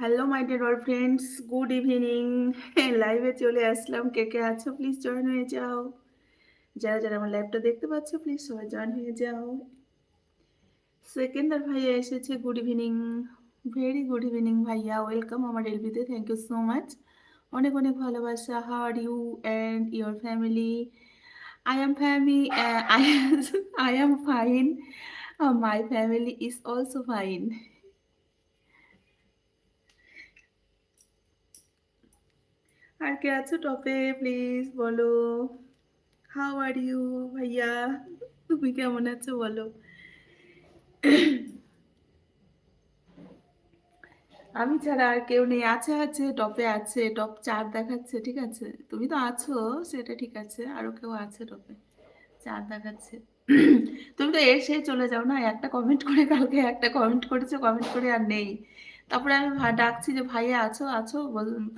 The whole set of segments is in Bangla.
Hello my dear all friends good evening লাইভে চলে আসলাম। কে কে আছো? প্লিজ জয়েন হয়ে যাও। যারা যারা আমার লাইভটা দেখতে পাচ্ছ প্লিজ সবাই জয়েন হয়ে যাও। সেকেন্ডার ভাইয়া এসেছে। Good evening very good evening ভাইয়া। ওয়েলকাম আমার এলবিতে থ্যাংক ইউ সো মাচ অনেক অনেক ভালোবাসা। How are you and your family I am family I I am fine my family is also fine আর কে আছো টপে? প্লিজ বলো। হাউ আর ইউ ভাইয়া? তুমি কেমন আছো বলো। আমি ছাড়া আর কেউ নেই। আছে আছে, টপে আছে, টপ চার দেখাচ্ছে, ঠিক আছে? তুমি তো আছো, সেটা ঠিক আছে। আরও কেউ আছে টপে, চার দেখাচ্ছে। তুমি তো এসে চলে যাও না? একটা কমেন্ট করে কালকে, একটা কমেন্ট করেছ কমেন্ট করে আর নেই। তারপরে আমি ডাকছি যে, ভাইয়া আছো আছো?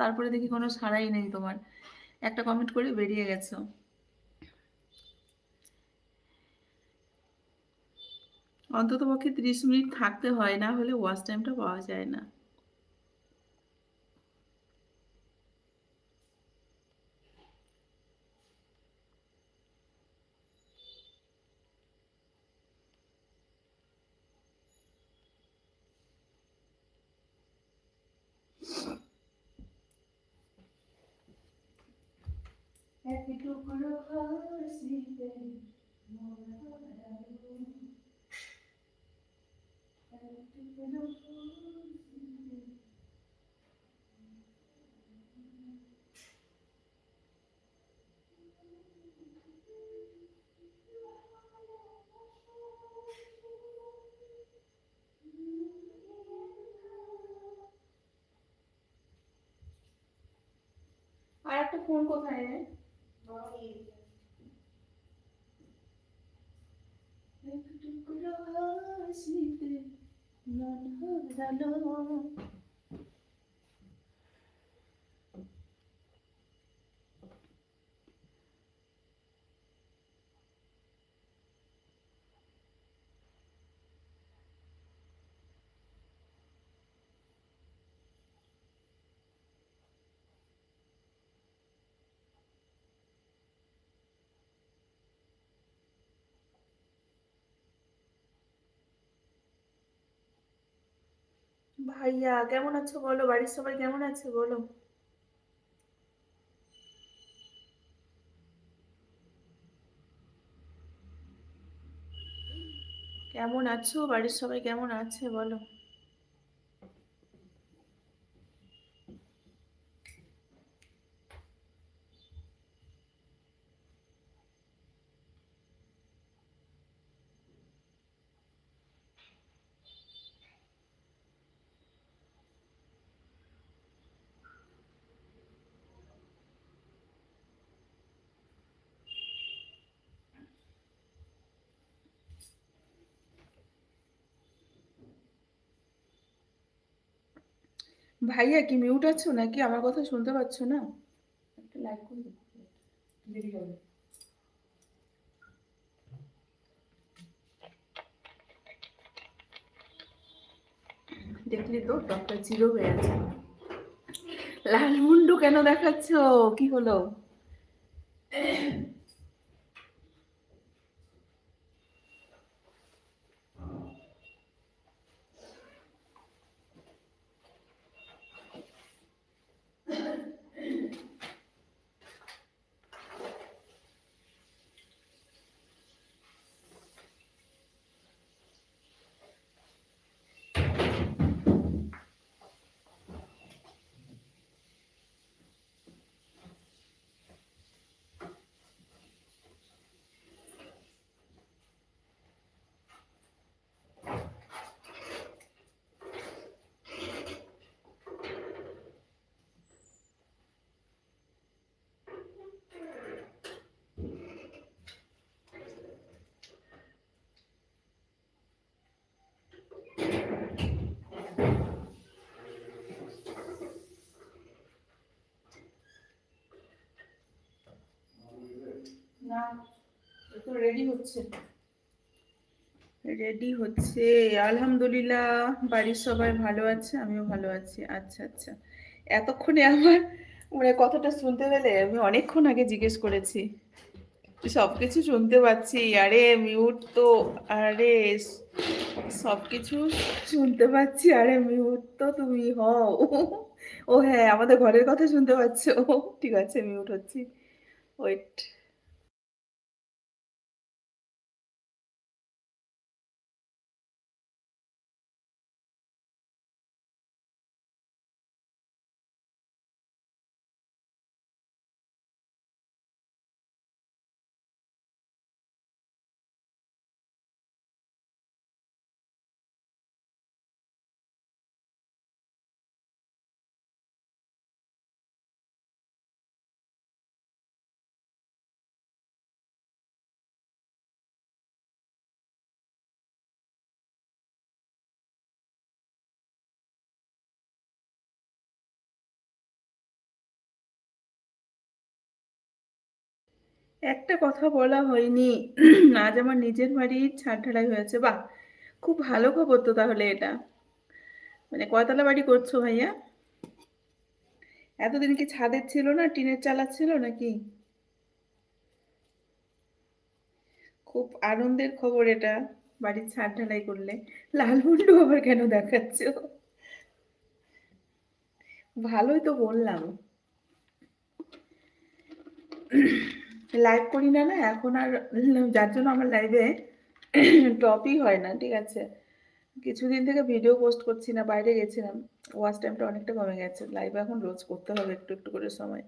তারপরে দেখি কোনো সাড়াই নেই তোমার। একটা কমেন্ট করে বেরিয়ে গেছো। অন্তত পক্ষে ত্রিশ মিনিট থাকতে হয়, না হলে ওয়াচ টাইমটা পাওয়া যায় না। more than 400 alone ভাইয়া, কেমন আছো বলো? বাড়ির সবাই কেমন আছে বলো? কেমন আছো? বাড়ির সবাই কেমন আছে বলো? ভাইয়া কি মিউট আছো নাকি? আমার কথা শুনতে পাচ্ছ না? দেখলি তো টপটা জিরো হয়ে আছে। লাল মুন্ডু কেন দেখাচ্ছ? কি হলো না তো রেডি হচ্ছে? রেডি হচ্ছে। আলহামদুলিল্লাহ, বাড়ির সবাই ভালো আছে, আমিও ভালো আছি। আচ্ছা আচ্ছা। এতক্ষণে আমার মানে কথাটা শুনতে পেলে আমি অনেকক্ষণ আগে জিজ্ঞেস করেছি সব কিছু শুনতে পাচ্ছি। আরে মিউট তো, আরে সব কিছু শুনতে পাচ্ছি। আরে মিউট তো তুমি হও। ও হ্যাঁ আমাদের ঘরের কথা শুনতে পাচ্ছ। ঠিক আছে মিউট হচ্ছি। ওয়েট একটা কথা বলা হয়নি। আজ আমার নিজের বাড়ির ছাদ ঢালাই হয়েছে। বাহ! খুব ভালো খবর তো তাহলে এটা। মানে কয়তলা বাড়ি করছ ভাইয়া? এতদিন কি ছাদের ছিল না, টিনের চালা ছিল নাকি? খুব আনন্দের খবর এটা, বাড়ির ছাদ ঢালাই করলে। লাল মুন্ডু আবার কেন দেখাচ্ছ? ভালোই তো বললাম। লাইভ করি না না, এখন আর, যার জন্য আমার লাইভে টপই হয় না, ঠিক আছে? কিছুদিন থেকে ভিডিও পোস্ট করছি না, বাইরে গেছিলাম। ওয়াচ টাইমটা অনেকটা কমে গেছে। লাইভ এখন রোজ করতে হবে একটু একটু করে সময়।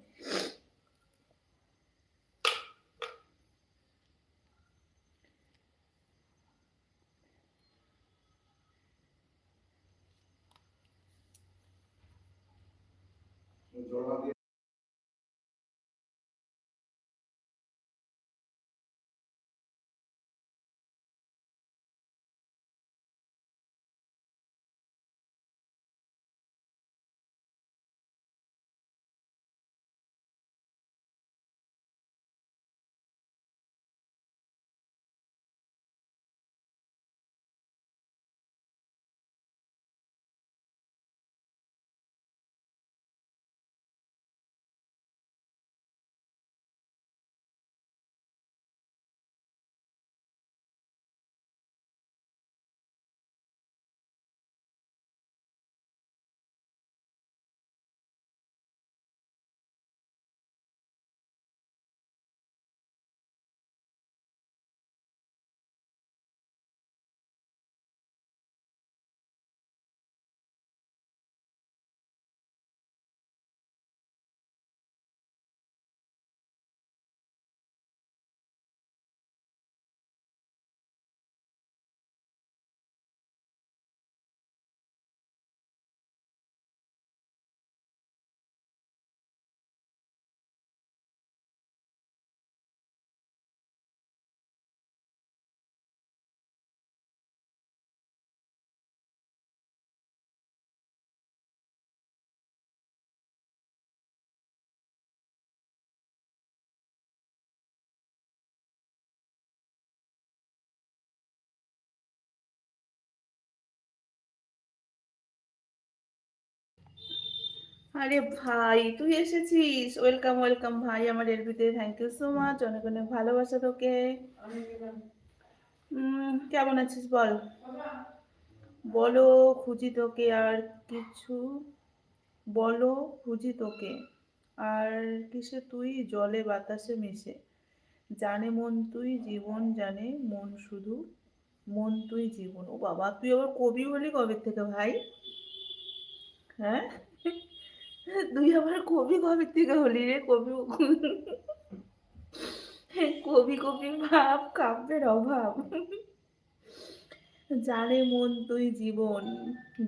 আরে ভাই, তুই এসেছিস? ওয়েলকাম ওয়েলকাম ভাই আমার এলবিতে থ্যাংক ইউ সো মাচ অনেক অনেক ভালোবাসা তোকে। কেমন আছিস বল? বলো, খুঁজি তোকে আর কিছু। বলো, খুঁজি তোকে। আর কিসে তুই? জলে বাতাসে মিশে। জানে মন তুই, জীবন জানে মন শুধু মন তুই, জীবন। ও বাবা, তুই আবার কবি হলি কবে থেকে ভাই? হ্যাঁ? তুই আবার কবি কবে থেকে হলি রে? কবি কবি কবি ভাব, কাব্যের অভাব। জানে মন তুই জীবন,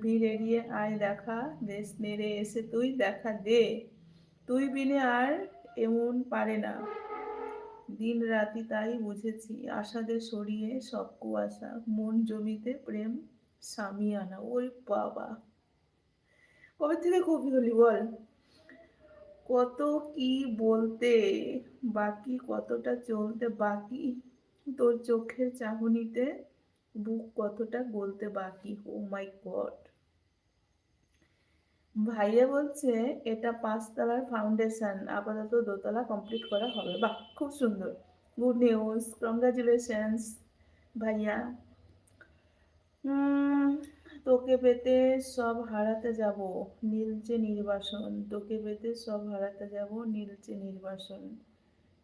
ভিড় এড়িয়ে আয় দেখা, দেশ নেড়ে এসে তুই দেখা দে। তুই বিনে আর এমন পারে না। দিন রাতি তাই বুঝেছি, আশাদের সরিয়ে সব কুয়াশা। মন জমিতে প্রেম সামিয়ানা ওই বাবা। কবে থেকে কবি হলি বল? কত কি বলতে বাকি, কতটা চলতে বাকি? তোর চোখের চাহনিতে বুক কতটা বলতে বাকি? ও মাই গড ভাইয়া বলছে, এটা পাঁচতলার ফাউন্ডেশন আপাতত দোতলা কমপ্লিট করা হবে। বাহ, খুব সুন্দর। গুড নিউজ কংগ্রাচুলেশনস ভাইয়া। তোকে পেতে সব হারাতে যাব নীলচে নির্বাসন। তোকে পেতে সব হারাতে যাব নীলচে নির্বাসন।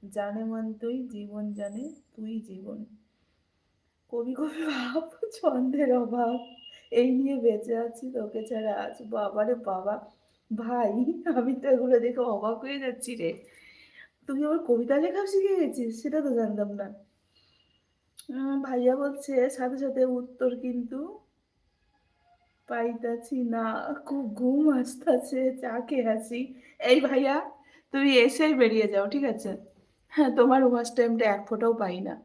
জানে মন তুই, জীবন জানে তুই জীবন। কবি কবি ভাব, ছন্দের অভাব, এই নিয়ে বেঁচে আছি তোকে ছাড়া আজ। বাবারে বাবা, ভাই, আমি তো এগুলো দেখে অবাক হয়ে যাচ্ছি রে। তুই আবার কবিতা লেখাও শিখে গেছিস? সেটা তো জানতাম না। ভাইয়া বলছে, সাথে সাথে উত্তর কিন্তু পাইতাছি না, খুব ঘুম আসতেছে, চা খেয়ে আসি। এই ভাইয়া, তুমি এসেই বেরিয়ে যাও, ঠিক আছে? হ্যাঁ তোমার ওয়াচ টাইমটা এক ফোঁটাও পাই না।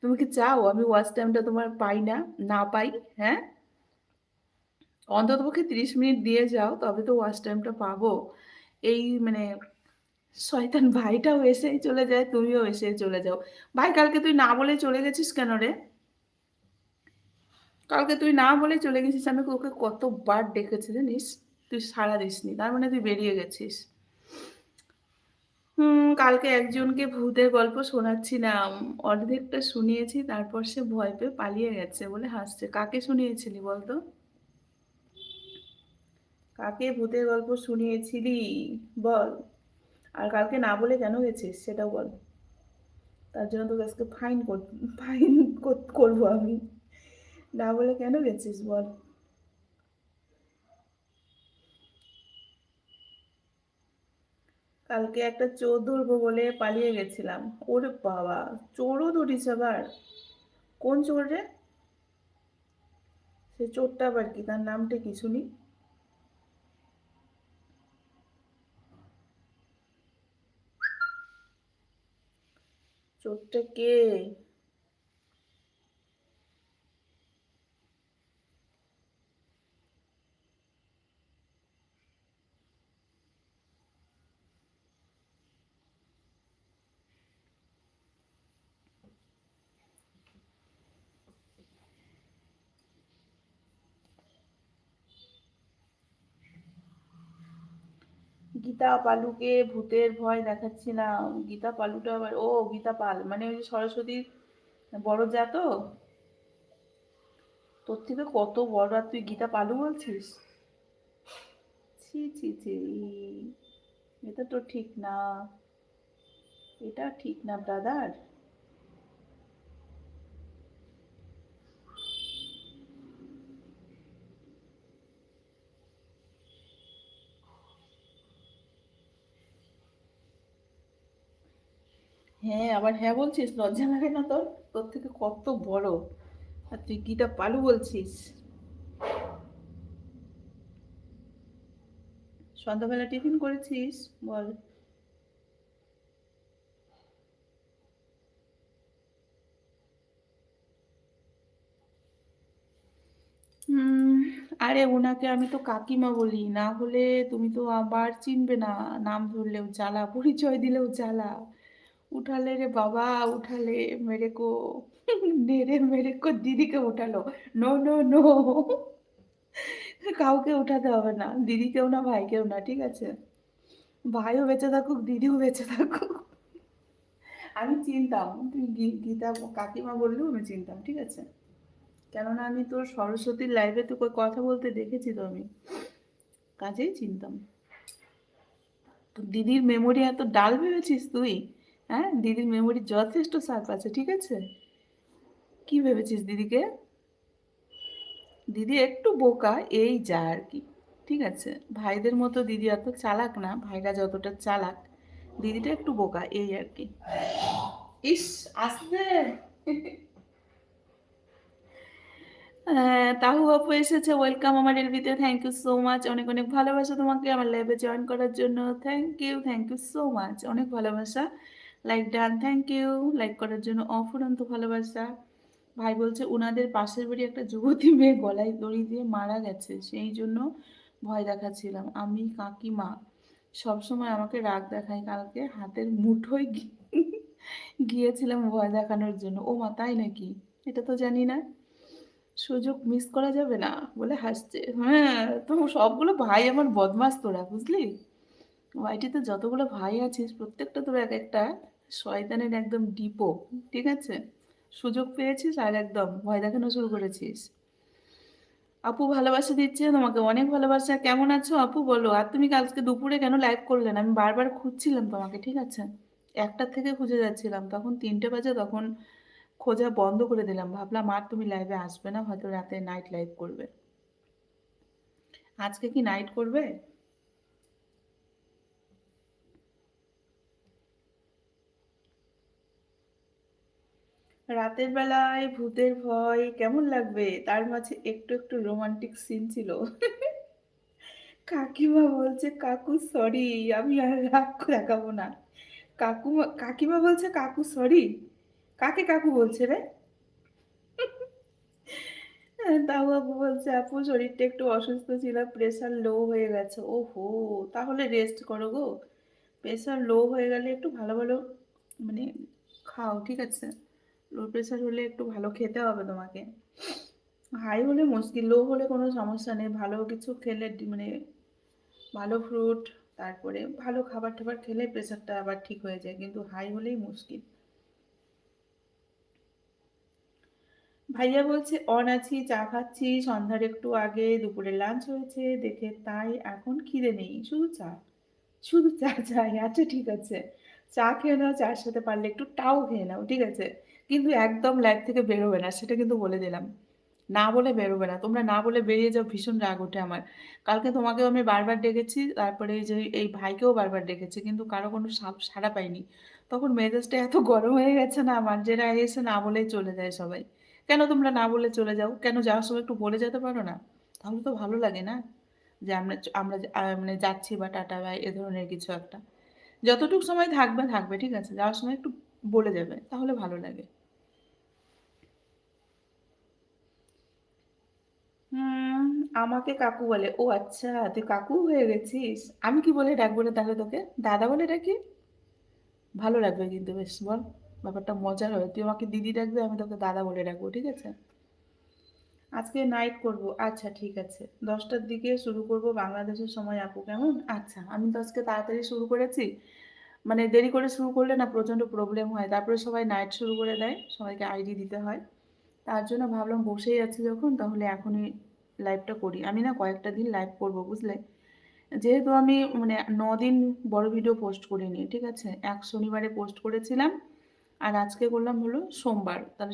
তুমি কি চাও আমি ওয়াচ টাইমটা তোমার পাই না? না পাই হ্যাঁ? অন্ততপক্ষে তিরিশ মিনিট দিয়ে যাও, তবে তো ওয়াচ টাইমটা পাবো। এই মানে শয়তান ভাইটাও এসেই চলে যায়, তুমিও এসে চলে যাও। ভাই, কালকে তুই না বলে চলে গেছিস কেন রে? কালকে তুই না বলে চলে গেছিস, আমি ওকে কতবার ডেকেছি জানিস? তুই সাড়া দিসনি, তার মানে তুই বেরিয়ে গেছিস। হুম, কালকে একজনকে ভূতের গল্প শোনাচ্ছিলাম অর্ধেকটা শুনিয়েছি, তারপর সে ভয় পেয়ে পালিয়ে গেছে বলে হাসছে। কাকে শুনিয়েছিলি বলতো? কাকে ভূতের গল্প শুনিয়েছিলি? বল। আর কালকে না বলে কেন গেছিস, সেটাও বল। তার জন্য তোকে আজকে ফাইন ফাইন করব আমি। না বলে কেন গেছিস বল? কালকে একটা চোর ধরবো বলে পালিয়ে গেছিলাম। ওরে বাবা, চোরও ধরিস আবার? কোন চোর রে? সে চোরটা আবার কি? তার নামটা কি শুনি? চোরটা কে? গীতা পালুকে ভূতের ভয় দেখাচ্ছি না। গীতা পালুটা আবার, ও গীতা পাল মানে ওই যে সরস্বতীর বড় যা তো? তোর থেকে কত বড় আর তুই গীতা পালু বলছিস? ছি ছি ছি, এটা তো ঠিক না। এটা ঠিক না ব্রাদার হ্যাঁ আবার হ্যাঁ বলছিস? লজ্জা লাগে না তোর? তোর থেকে কত বড়? আর তুই গীতা পালু বলছিস? সন্ধ্যাবেলা টিফিন করেছিস? বল। আরে ওনাকে আমি তো কাকিমা বলি, না হলে তুমি তো আবার চিনবে না, নাম ধরলেও জ্বালা, পরিচয় দিলেও জ্বালা। উঠালে রে বাবা উঠালে মেরে কো নেড়ে মেরে কো দিদিকে উঠালো নো নো নো কাউকে উঠাতে হবে না। দিদিকেও না ভাইকেও না ঠিক আছে? ভাইও বেঁচে থাকুক দিদিও বেঁচে থাকুক আমি চিনতাম তুই গীতা কাকিমা বললেও আমি চিনতাম ঠিক আছে? কেননা আমি তোর সরস্বতীর লাইভে তো কথা বলতে দেখেছি তো আমি। কাজেই চিনতাম। তো দিদির মেমোরি এত ডাল ভেবেছিস তুই? হ্যাঁ দিদির মেমোরি যথেষ্ট শার্প আছে ঠিক আছে? কি ভেবেছিস দিদিকে? দিদি একটু বোকা এই যা আর কি ঠিক আছে? ভাইদের মতো দিদি এত চালাক না ভাইরা যতটা চালাক দিদিটা একটু বোকা এই আর কি। ইস আসতে। আহ, তাহু আপু এসেছে ওয়েলকাম আমার এলবিতে থ্যাংক ইউ সো মাচ অনেক অনেক ভালোবাসা তোমাকে আমার ল্যাবে জয়েন করার জন্য। Thank you thank you so much অনেক ভালোবাসা। Like done thank you like করার জন্য অফুরন্ত ভালোবাসা। ভাই বলছে ওনাদের পাশের বাড়ি একটা যুবতী মেয়ে গলায় দড়ি দিয়ে মারা গেছে। সেই জন্য ভয় দেখাচ্ছিলাম। আমি কাকিমা সবসময় আমাকে রাগ দেখায় কালকে। হাতের মুঠোয় গিয়েছিলাম ভয় দেখানোর জন্য। ও মা তাই নাকি? এটা তো জানি না। সুযোগ মিস করা যাবে না? বলে হাসছে। হ্যাঁ, তো সবগুলো ভাই আমার বদমাস তোরা, বুঝলি? ওয়াইটিতে যতগুলো ভাই আছিস প্রত্যেকটা তোর একেকটা শয়তানের একদম ডিপো। ঠিক আছে? সুযোগ পেয়েছিস আর একদম ভয় দেখানো শুরু করেছিস। আপু ভালোবাসা দিচ্ছে তোমাকে। অনেক ভালোবাসা। কেমন আছো আপু বলো? আর তুমি কালকে দুপুরে কেন লাইভ করলে না? আমি বারবার খুঁজছিলাম তোমাকে, ঠিক আছে? ১টা থেকে খুঁজে যাচ্ছিলাম। তখন তিনটে বাজে তখন খোঁজা বন্ধ করে দিলাম। ভাবলাম আর তুমি লাইভে আসবে না। হয়তো রাতে নাইট লাইভ করবে। আজকে কি নাইট করবে? রাতের বেলায় ভূতের ভয় কেমন লাগবে? তার মাঝে একটু, একটু রোমান্টিক সিন ছিল। কাকিমা বলছে, "কাকু সরি, আমি আর রাগ দেখাবো না।" কাকুমা কাকিমা বলছে, "কাকু সরি?" কাকে কাকু বলছে রে? তাও আপু বলছে, "আপু শরীরটা একটু অসুস্থ ছিল, প্রেশার লো হয়ে গেছে।" ও হো তাহলে রেস্ট করো গো। প্রেশার লো হয়ে গেলে একটু ভালো, ভালো মানে খাও, ঠিক আছে? লো প্রেশার হলে একটু ভালো খেতে হবে তোমাকে। হাই হলে মুশকিল, লো হলে কোনো সমস্যা নেই। ভালো কিছু খেলে মানে ভালো ফ্রুট, তারপরে ভালো খাবার-টাবার খেলে প্রেশারটা আবার ঠিক হয়ে যায়। কিন্তু হাই হলেই মুশকিল। ভাইয়া বলছে, "অন আছি, চা খাচ্ছি, সন্ধ্যার একটু আগে দুপুরে লাঞ্চ হয়েছে দেখে তাই এখন খিদে নেই। শুধু চা। শুধু চা চাই। আচ্ছা ঠিক আছে। চা খেয়ে নাও, চার সাথে পারলে একটু টাও খেয়ে নাও, ঠিক আছে? কিন্তু একদম লাইভ থেকে বেরোবে না, সেটা কিন্তু বলে দিলাম। না বলে বেরোবে না। তোমরা না বলে বেরিয়ে যাও, ভীষণ রাগ ওঠে আমার। কালকে তোমাকেও আমি বারবার ডেকেছি, তারপরে এই যে এই ভাইকেও বারবার ডেকেছি, কিন্তু কারও কোনো সাড়া পাইনি। তখন মেজাজটা এত গরম হয়ে গেছে না আমার, যে এরা এসে না বলেই চলে যায় সবাই। কেন তোমরা না বলে চলে যাও? কেন যাওয়ার সময় একটু বলে যেতে পারো না? তাহলে তো ভালো লাগে না? যে আমরা আমরা মানে যাচ্ছি বা টাটা বাই এ ধরনের কিছু একটা। যতটুক সময় থাকবে, থাকবে, ঠিক আছে? যাওয়ার সময় একটু বলে যাবে, তাহলে ভালো লাগে। হুম, আমাকে কাকু বলে। ও আচ্ছা, তুই কাকু হয়ে গেছিস? আমি কি বলে ডাকবো না তাহলে তোকে? দাদা বলে ডাকি? ভালো লাগবে কিন্তু বেশ বল? ব্যাপারটা মজার হবে। তুই আমাকে দিদি ডাকবি, আমি তোকে দাদা বলে ডাকবো, ঠিক আছে? আজকে নাইট করব। আচ্ছা ঠিক আছে। ১০টার দিকে শুরু করব বাংলাদেশের সময় আপু কেমন? আচ্ছা, আমি তো আজকে তাড়াতাড়ি শুরু করেছি। মানে দেরি করে শুরু করলে না প্রচণ্ড প্রবলেম হয়। তারপরে সবাই নাইট শুরু করে দেয়। সবাইকে আইডি দিতে হয়। তার জন্য ভাবলাম বসেই আছি যখন তাহলে এখনই লাইভটা করি। আমি না কয়েকটা দিন লাইভ করব বুঝলে? যেহেতু আমি মানে দিন বড় ভিডিও পোস্ট করিনি, ঠিক আছে? এক শনিবারে পোস্ট করেছিলাম। আর আজকে করলাম হলো সোমবার। তাহলে